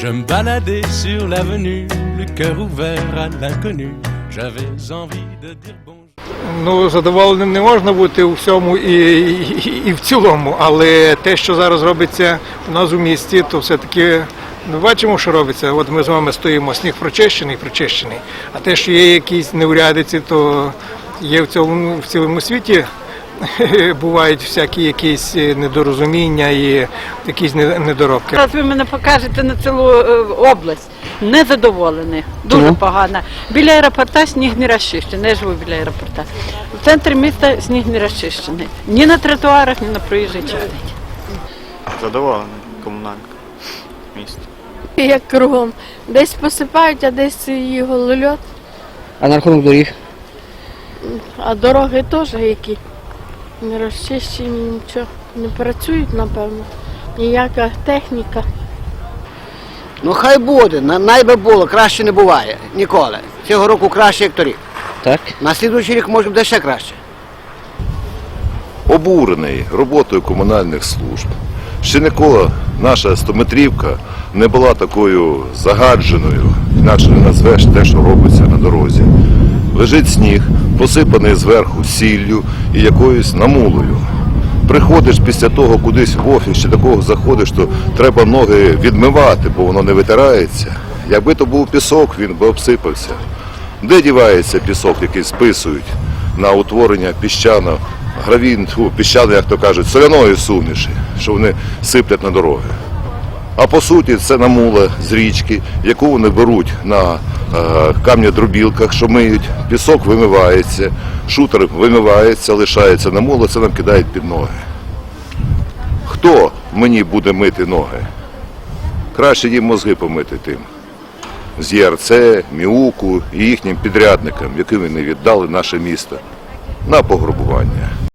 Je me baladais sur l'avenue, le cœur ouvert à l'inconnu. J'avais envie de dire bonjour. Ну, задоволеним не можна бути у всьому і, і, і в цілому, але те, що зараз робиться у нас у місті, то все-таки ми бачимо, що робиться. От ми з вами стоїмо, сніг прочищений, прочищений. А те, що є якісь неурядиці, то є в цілому, в цілому світі. Бувають всякі якісь недорозуміння і якісь недоробки. Зараз ви мене покажете на цілу е, область. Незадоволений, дуже Чому? погано. Біля аеропорта сніг не розчищений. Я живу біля аеропорта. В центрі міста сніг не розчищений. Ні на тротуарах, ні на проїжджій частині. Задоволений комунальник міста. як кругом. Десь посипають, а десь і голольот, А на рахунок доріг? а дороги теж які не розчищені, нічого. Не працюють, напевно. Ніяка техніка. Ну хай буде, на- най би було, краще не буває ніколи. Цього року краще, як торік. Так. На слідуючий рік може буде ще краще. обурений роботою комунальних служб. Ще ніколи наша стометрівка не була такою загадженою, інакше не назвеш те, що робиться на дорозі. Лежить сніг, посипаний зверху сіллю і якоюсь намулою. Приходиш після того кудись в офіс, чи такого заходиш, то треба ноги відмивати, бо воно не витирається. Якби то був пісок, він би обсипався. Де дівається пісок, який списують на утворення піщано, гравін, піщано, як то кажуть, соляної суміші, що вони сиплять на дороги. А по суті, це намула з річки, яку вони беруть на е, камнєдробілках, що миють, пісок вимивається, шутер вимивається, лишається намула, це нам кидають під ноги. Хто мені буде мити ноги? Краще їм мозги помити тим. З ЄРЦ, Міуку і їхнім підрядникам, яким вони віддали наше місто на пограбування.